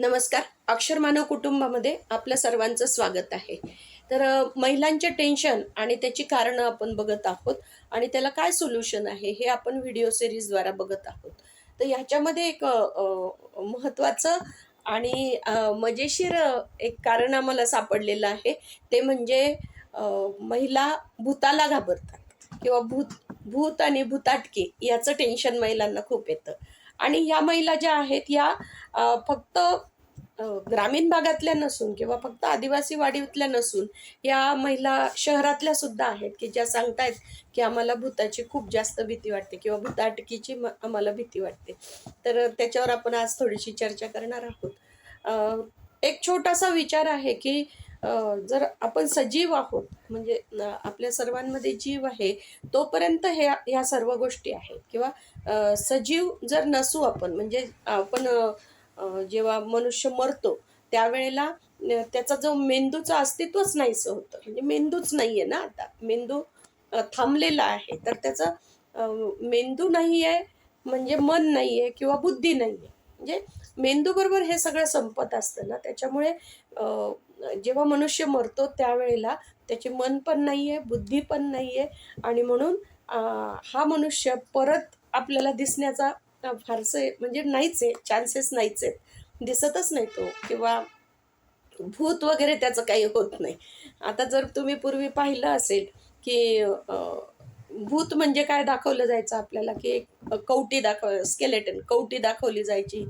नमस्कार. अक्षर मानव कुटुंबामध्ये आपलं सर्वांचं स्वागत आहे. तर महिलांचे टेन्शन आणि त्याची कारणं आपण बघत आहोत आणि त्याला काय सोल्युशन आहे हे आपण व्हिडिओ सिरीजद्वारा बघत आहोत. तर ह्याच्यामध्ये एक महत्त्वाचं आणि मजेशीर एक कारण आम्हाला सापडलेलं आहे. ते म्हणजे महिला भूताला घाबरतात किंवा भूत भूत आणि भूताटकी याचं टेन्शन महिलांना खूप येतं. आणि या महिला ज्या आहेत या फक्त ग्रामीण भागातल्या नसून किंवा फक्त आदिवासी वाडीतल्या नसून या महिला शहरातल्या सुद्धा आहेत की ज्या सांगतायत की आम्हाला भूताची खूप जास्त भीती वाटते किंवा भूताटकीची म- आम्हाला भीती वाटते. तर त्याच्यावर आपण आज थोडीशी चर्चा करणार आहोत. एक छोटासा विचार आहे की जर आपण सजीव आहोत म्हणजे आपल्या सर्वांमध्ये जीव आहे तोपर्यंत हे ह्या सर्व गोष्टी आहेत. किंवा सजीव जर नसू आपण म्हणजे आपण जेव्हा मनुष्य मरतो त्यावेळेला त्याचा जो मेंदूचं अस्तित्वच नाहीसं होतं. म्हणजे मेंदूच नाही आहे ना आता. मेंदू थांबलेला आहे. तर त्याचा मेंदू नाही आहे म्हणजे मन नाही आहे किंवा बुद्धी नाही आहे म्हणजे मेंदूबरोबर हे सगळं संपत असतं ना. त्याच्यामुळे जेव्हा मनुष्य मरतो त्यावेळेला त्याचे मन पण नाही आहे बुद्धी पण नाही आहे आणि म्हणून हा मनुष्य परत आपल्याला दिसण्याचा फारसे म्हणजे नाहीच आहे चान्सेस नाहीच आहेत. दिसतच नाही तो किंवा भूत वगैरे त्याचं काही होत नाही. आता जर तुम्ही पूर्वी पाहिलं असेल की भूत म्हणजे काय दाखवलं जायचं आपल्याला? की एक कवटी दाखव स्केलेटन कवटी दाखवली जायची.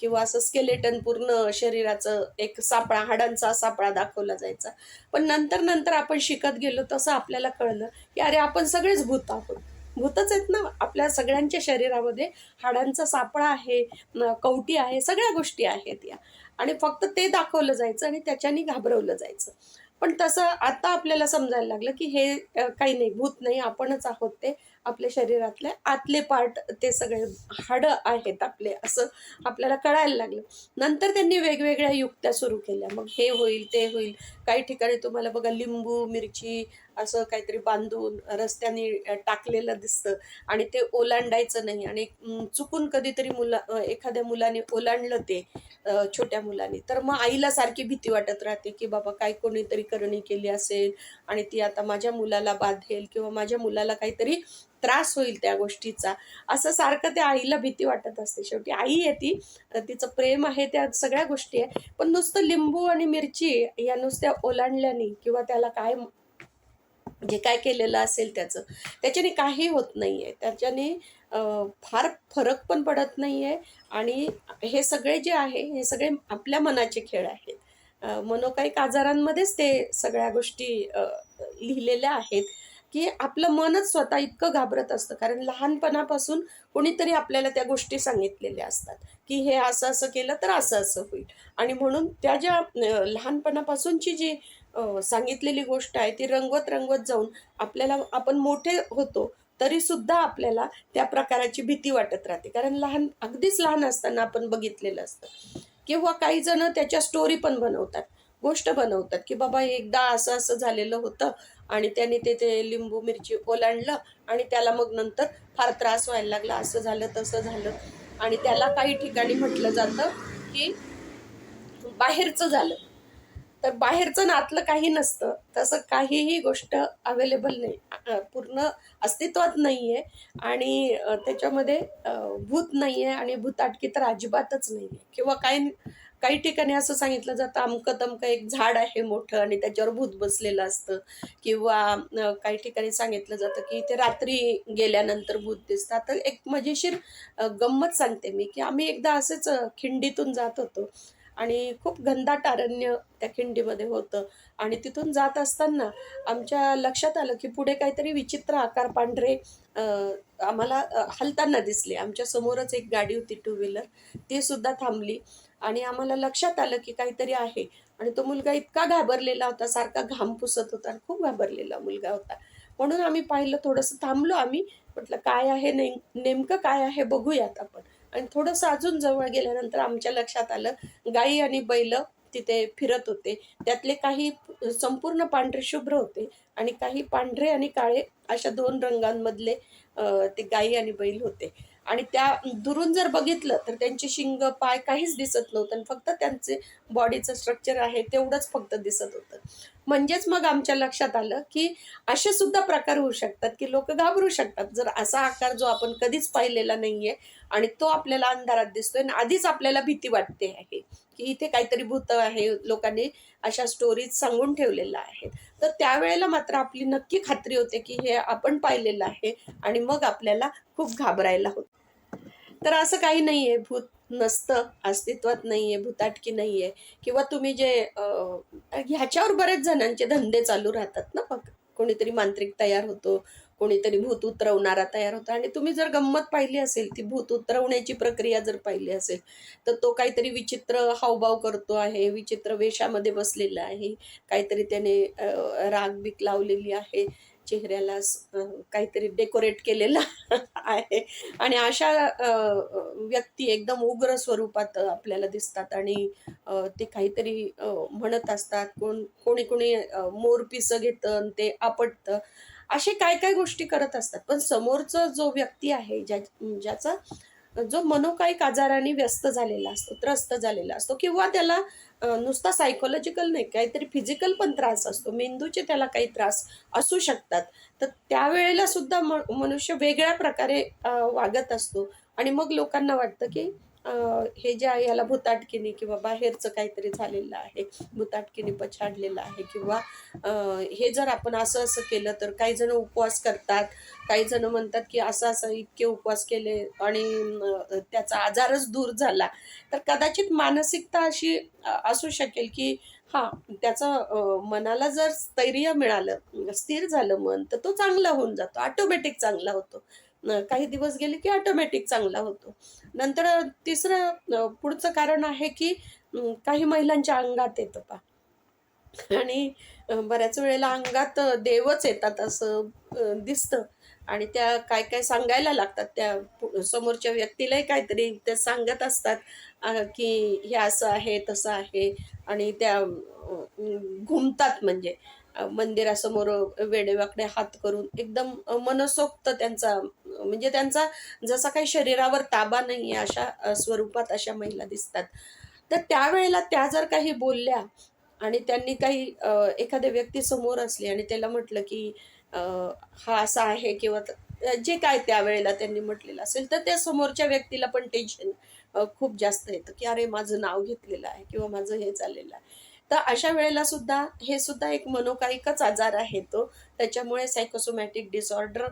किंवा असं स्केलेटन पूर्ण शरीराचं एक सापळा हाडांचा सापळा दाखवला जायचा. पण नंतर नंतर आपण शिकत गेलो तसं आपल्याला कळलं की अरे आपण सगळेच भूत आहोत. भूतच आहेत ना आपल्या सगळ्यांच्या शरीरामध्ये हाडांचा सापळा आहे कवटी आहे सगळ्या गोष्टी आहेत या. आणि फक्त ते दाखवलं जायचं आणि त्याच्याने घाबरवलं जायचं. पण तसं आता आपल्याला समजायला लागलं की हे काही नाही भूत नाही आपणच आहोत ते. आपल्या शरीरातले आतले पार्ट ते सगळे हाडं आहेत आपले असं आपल्याला कळायला लागलं. नंतर त्यांनी वेगवेगळ्या युक्त्या सुरू केल्या. मग हे होईल ते होईल. काही ठिकाणी तुम्हाला बघा लिंबू मिरची असं काहीतरी बांधून रस्त्याने टाकलेलं दिसतं. आणि ते ओलांडायचं नाही. आणि चुकून कधीतरी मुला एखाद्या मुलाने ओलांडलं ते छोट्या मुलाने. तर मग आईला सारखी भीती वाटत राहते की बाबा काय कोणीतरी करणी केली असेल आणि ती आता माझ्या मुलाला बाधेल किंवा माझ्या मुलाला काहीतरी त्रास होईल त्या गोष्टीचा. असं सारखं त्या आईला भीती वाटत असते. शेवटी आई आहे ती. तिचं प्रेम आहे त्या सगळ्या गोष्टी आहे. पण नुसतं लिंबू आणि मिरची या नुसत्या ओलांडल्याने किंवा त्याला काय जे काय केलेलं असेल त्याचं. त्याच्याने काही होत नाही आहे त्याच्याने फार फरक पण पडत नाही आहे आणि हे सगळे जे आहे हे सगळे आपल्या मनाचे खेळ आहेत. मनोकाईक मनोकायिक आजारांमध्येच ते सगळ्या गोष्टी लिहिलेल्या आहेत. की आपलं मनच स्वतः इतकं घाबरत असतं. कारण लहानपणापासून कोणीतरी आपल्याला त्या गोष्टी सांगितलेल्या असतात की हे असं असं केलं तर असं असं होईल. आणि म्हणून त्या ज्या लहानपणापासूनची जी सांगितलेली गोष्ट आहे ती रंगवत रंगवत जाऊन आपल्याला आपण मोठे होतो तरी सुद्धा आपल्याला त्या प्रकाराची भीती वाटत राहते. कारण लहान अगदीच लहान असताना आपण बघितलेलं असतं. किंवा काही जण त्याच्या स्टोरी पण बनवतात गोष्ट बनवतात की बाबा एकदा असं असं झालेलं होतं आणि त्याने ते ते लिंबू मिरची ओलांडलं आणि त्याला मग नंतर फार त्रास व्हायला लागला. असं झालं तसं झालं. आणि त्याला काही ठिकाणी म्हटलं जातं की बाहेरचं झालं. तर बाहेरचं नातलं काही नसतं. तसं काहीही गोष्ट अवेलेबल नाही. पूर्ण अस्तित्वात नाही आहे आणि त्याच्यामध्ये भूत नाही आहे आणि भूताटकी तर अजिबातच नाही आहे किंवा काही काही ठिकाणी असं सांगितलं जातं अमकं तमकं एक झाड आहे मोठं आणि त्याच्यावर भूत बसलेलं असतं. किंवा काही ठिकाणी सांगितलं जातं की ते रात्री गेल्यानंतर भूत दिसतं तर एक मजेशीर गंमत सांगते मी की आम्ही एकदा असेच खिंडीतून जात होतो. आणि खूप घनदाट अरण्य त्या खिंडीमध्ये होतं. आणि तिथून जात असताना आमच्या लक्षात आलं की पुढे काहीतरी विचित्र आकार पांढरे आम्हाला हलताना दिसले. आमच्या समोरच एक गाडी होती टू व्हीलर ती सुद्धा थांबली. आणि आम्हाला लक्षात आलं की काहीतरी आहे. आणि तो मुलगा इतका घाबरलेला होता सारखा घाम पुसत होता आणि खूप घाबरलेला मुलगा होता. म्हणून आम्ही पाहिलं थोडंसं थांबलो आम्ही. म्हटलं काय आहे नेम नेमकं काय आहे बघूयात आपण. आणि थोडंसं अजून जवळ गेल्यानंतर आमच्या लक्षात आलं गाई आणि बैल तिथे फिरत होते. त्यातले काही संपूर्ण पांढरे शुभ्र होते आणि काही पांढरे आणि काळे अशा दोन रंगांमधले ते गाई आणि बैल होते. आणि त्या दुरून जर बघितलं तर त्यांची शिंग पाय काहीच दिसत नव्हतं आणि फक्त त्यांचे बॉडीचं स्ट्रक्चर आहे तेवढंच फक्त दिसत होतं. म्हणजेच मग आमच्या लक्षात आलं की असे सुद्धा प्रकार होऊ शकतात की लोक घाबरू शकतात. जर असा आकार जो आपण कधीच पाहिलेला नाहीये आणि तो आपल्याला अंधारात दिसतोय आणि आधीच आपल्याला भीती वाटते आहे की इथे काहीतरी भूत आहे लोकांनी अशा स्टोरीज सांगून ठेवलेल्या आहेत. तर त्यावेळेला मात्र आपली नक्की खात्री होते की हे आपण पाहिलेलं आहे आणि मग आपल्याला खूप घाबरायला होत. तर असं काही नाहीये. भूत नसतं अस्तित्वात नाही आहे भुताटकी भूताटकी आहे किंवा तुम्ही जे ह्याच्यावर बरेच जणांचे धंदे चालू राहतात ना मग. कोणीतरी मांत्रिक तयार होतो कोणीतरी भूत उतरवणारा तयार होतो. आणि तुम्ही जर गंमत पाहिली असेल ती भूत उतरवण्याची प्रक्रिया जर पाहिली असेल तर तो काहीतरी विचित्र हावभाव करतो आहे विचित्र वेशामध्ये बसलेला आहे काहीतरी त्याने राग बीक लावलेली आहे. चेहऱ्याला काहीतरी डेकोरेट केलेलं आहे. आणि अशा व्यक्ती एकदम उग्र स्वरूपात आपल्याला दिसतात. आणि ते काहीतरी म्हणत असतात. कोण कोणी कोणी अं, मोरपिसं घेतं आणि ते आपटतं. असे काय काय गोष्टी करत असतात. पण समोरचा जो व्यक्ती आहे ज्या ज्याचा जो मनोकायिक आजाराने व्यस्त झालेला असतो त्रस्त झालेला असतो किंवा त्याला नुसता सायकोलॉजिकल नाही काहीतरी फिजिकल पण त्रास असतो. मेंदूचे त्याला काही त्रास असू शकतात. तर त्यावेळेला सुद्धा म मनुष्य वेगळ्या प्रकारे वागत असतो. आणि मग लोकांना वाटतं की हे जे आहे याला भूताटकीने किंवा बाहेरचं काहीतरी झालेलं आहे भूताटकीने पछाडलेलं आहे किंवा हे जर आपण असं असं केलं तर काही जण उपवास करतात. काही जण म्हणतात की असं असं इतके उपवास केले आणि त्याचा आजारच दूर झाला. तर कदाचित मानसिकता अशी असू शकेल की हा त्याचं मनाला जर स्थैर्य मिळालं स्थिर झालं मन तर तो चांगला होऊन जातो ऑटोमॅटिक चांगला होतो. काही दिवस गेले की ऑटोमॅटिक चांगला होतो. नंतर तिसरं पुढचं कारण आहे की काही महिलांच्या अंगात येतं पा आणि बऱ्याच वेळेला अंगात देवच येतात असं दिसतं. आणि त्या काय काय सांगायला लागतात त्या समोरच्या व्यक्तीलाही काहीतरी ते सांगत असतात की हे असं आहे तसं आहे. आणि त्या घुमतात म्हणजे. मंदिरासमोर वेडेवाकडे हात करून एकदम मनसोक्त त्यांचा म्हणजे त्यांचा जसा काही शरीरावर ताबा नाही आहे अशा स्वरूपात अशा महिला दिसतात. तर त्यावेळेला त्या जर काही बोलल्या आणि त्यांनी काही एखाद्या व्यक्ती समोर असली आणि त्याला म्हटलं की हा असा आहे किंवा जे काय त्यावेळेला त्यांनी म्हटलेलं असेल तर त्या समोरच्या व्यक्तीला पण टेन्शन खूप जास्त येतं की अरे माझं नाव घेतलेलं आहे किंवा माझं हे चाललेलं आहे. तर अशा वेळेला सुद्धा हे सुद्धा एक मनोकायिकच आजार आहे तो. त्याच्यामुळे सायकोसोमॅटिक डिसऑर्डर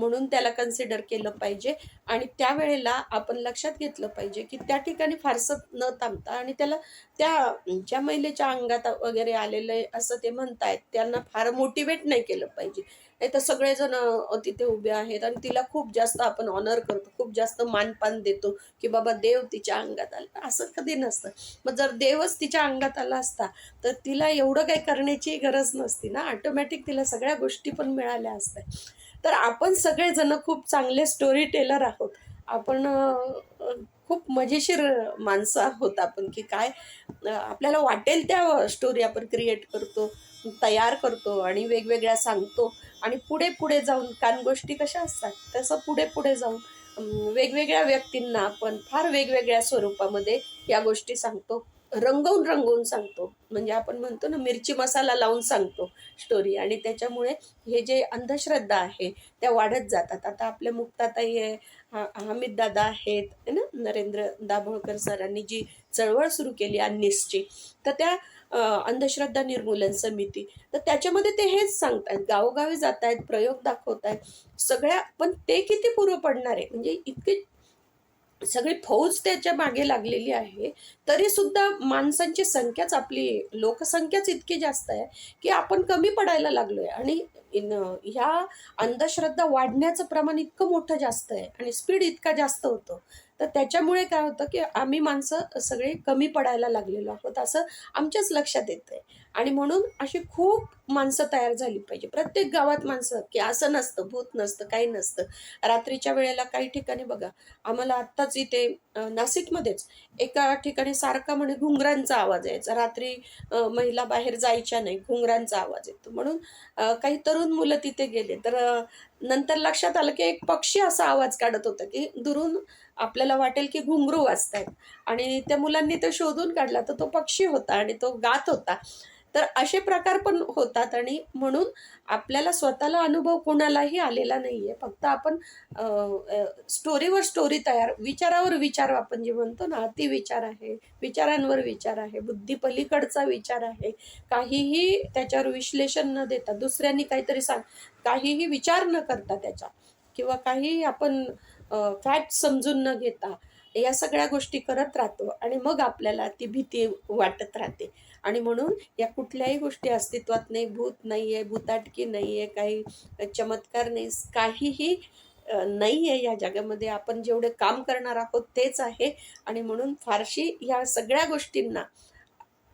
म्हणून त्याला कन्सिडर केलं पाहिजे. आणि त्यावेळेला आपण लक्षात घेतलं पाहिजे की त्या ठिकाणी फारसं न थांबता आणि त्याला त्या ज्या महिलेच्या अंगात वगैरे आलेलं आहे असं ते म्हणतायत त्यांना फार मोटिवेट नाही केलं पाहिजे. नाही तर सगळेजण तिथे उभे आहेत आणि तिला खूप जास्त आपण ऑनर करतो खूप जास्त मानपान देतो की बाबा देव तिच्या अंगात आला. असं कधी नसतं. मग जर देवच तिच्या अंगात आला असता तर तिला एवढं काही करण्याची गरज नसती ना. ऑटोमॅटिक तिला सगळ्या गोष्टी पण मिळाल्या असत्या. तर आपण सगळेजण खूप चांगले स्टोरी टेलर आहोत. आपण खूप मजेशीर माणसं आहोत आपण की काय आपल्याला वाटेल त्या स्टोरी आपण क्रिएट करतो तयार करतो आणि वेगवेगळ्या सांगतो. आणि पुढे पुढे जाऊन कान गोष्टी कशा असतात तसं पुढे पुढे जाऊन वेगवेगळ्या व्यक्तींना आपण फार वेगवेगळ्या स्वरूपामध्ये या गोष्टी सांगतो. रंगवून रंगवून सांगतो. म्हणजे आपण म्हणतो ना मिरची मसाला लावून सांगतो स्टोरी आणि त्याच्यामुळे हे जे अंधश्रद्धा आहे त्या वाढत जातात. आता आपल्या मुक्ताताई आहे हा- हमीद दादा आहेत है ना? नरेंद्र दाभोळकर सरांनी जी चळवळ सुरू केली अन्निसची तर त्या अंधश्रद्धा निर्मूलन समिती तर त्याच्यामध्ये ते हेच सांगतायत. गावोगावी जात आहेत प्रयोग दाखवत आहेत सगळ्या पण ते किती पूर्व पडणार आहे? म्हणजे इतके सगळी फौज त्याच्यामागे लागलेली आहे तरी सुद्धा माणसांची संख्याच आपली लोकसंख्याच इतकी जास्त आहे की आपण कमी पडायला लागलोय. आणि इन- ह्या अंधश्रद्धा वाढण्याचं प्रमाण इतकं मोठं जास्त आहे आणि स्पीड इतका जास्त होतो. तर त्याच्यामुळे काय होतं की आम्ही माणसं सगळे कमी पडायला लागलेलो आहोत असं आमच्याच लक्षात येतं आहे आणि म्हणून अशी खूप माणसं तयार झाली पाहिजे. प्रत्येक गावात माणसं की असं नसतं भूत नसतं काही नसतं. रात्रीच्या वेळेला काही ठिकाणी बघा आम्हाला आत्ताच इथे नाशिकमध्येच एका ठिकाणी सारखा म्हणे घुंगरांचा आवाज यायचा. रात्री महिला बाहेर जायच्या नाही घुंगरांचा आवाज येतो. म्हणून काही तरुण मुलं तिथे गेले. तर नंतर लक्षात आलं की एक पक्षी असा आवाज काढत होता की दुरून आपल्याला वाटेल की घुंगरू वाजतायत. आणि त्या मुलांनी ते शोधून काढला. तर तो पक्षी होता आणि तो गात होता. तर असे प्रकार पण होतात आणि म्हणून आपल्याला स्वतःला अनुभव कोणालाही आलेला नाही आहे फक्त आपण स्टोरीवर स्टोरी तयार विचारावर विचार आपण जे म्हणतो ना अति विचार आहे विचारांवर विचार आहे बुद्धी पलीकडचा विचार आहे. काहीही त्याच्यावर विश्लेषण न देता दुसऱ्यांनी काहीतरी सांग काहीही विचार न करता त्याचा किंवा काहीही आपण फॅक्ट समजून न घेता या सगळ्या गोष्टी करत राहतो आणि मग आपल्याला ती भीती वाटत राहते. आणि म्हणून या कुठल्याही गोष्टी अस्तित्वात नाही भूत नाही आहे भूताटकी नाही आहे काही चमत्कार नाही काहीही नाही आहे या जगामध्ये. आपण जेवढे काम करणार आहोत तेच आहे. आणि म्हणून फारशी या सगळ्या गोष्टींना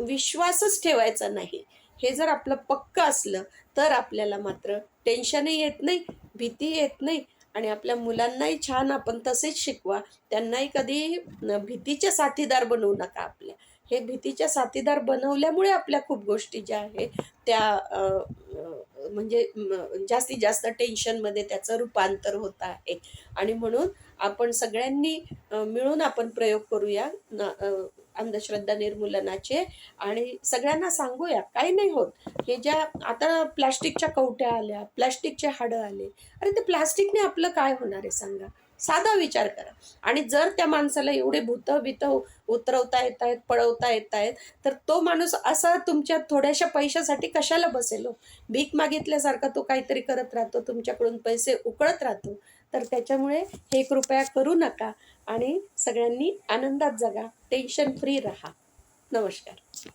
विश्वासच ठेवायचा नाही. हे जर आपलं पक्क असलं तर आपल्याला मात्र टेन्शनही येत नाही भीती येत नाही. आणि आपल्या मुलांनाही छान आपण तसेच शिकवा. त्यांनाही कधी भीतीचे साथीदार बनवू नका आपल्या. हे भीतीच्या साथीदार बनवल्यामुळे आपल्या खूप गोष्टी ज्या आहे त्या म्हणजे जास्तीत जास्त टेन्शनमध्ये त्याचं रूपांतर होत आहे. आणि म्हणून आपण सगळ्यांनी मिळून आपण प्रयोग करूया न- अंधश्रद्धा निर्मूलनाचे. आणि सगळ्यांना सांगूया काही नाही होत. हे ज्या आता प्लास्टिकच्या कवट्या आल्या प्लास्टिकचे हाडं आले. अरे ते प्लास्टिकने आपलं काय होणार आहे सांगा? साधा विचार करा. आणि जर त्या माणसाला एवढे भूत भीत उतरवता येत आहेत पळवता येत आहेत तर तो माणूस असा तुमच्या थोड्याशा पैशासाठी कशाला बसेलो हो? भीक मागितल्यासारखा तो काहीतरी करत राहतो तुमच्याकडून पैसे उकळत राहतो. तर त्याच्यामुळे हे कृपया करू नका आणि सगळ्यांनी आनंदात जगा. टेन्शन फ्री राहा. नमस्कार.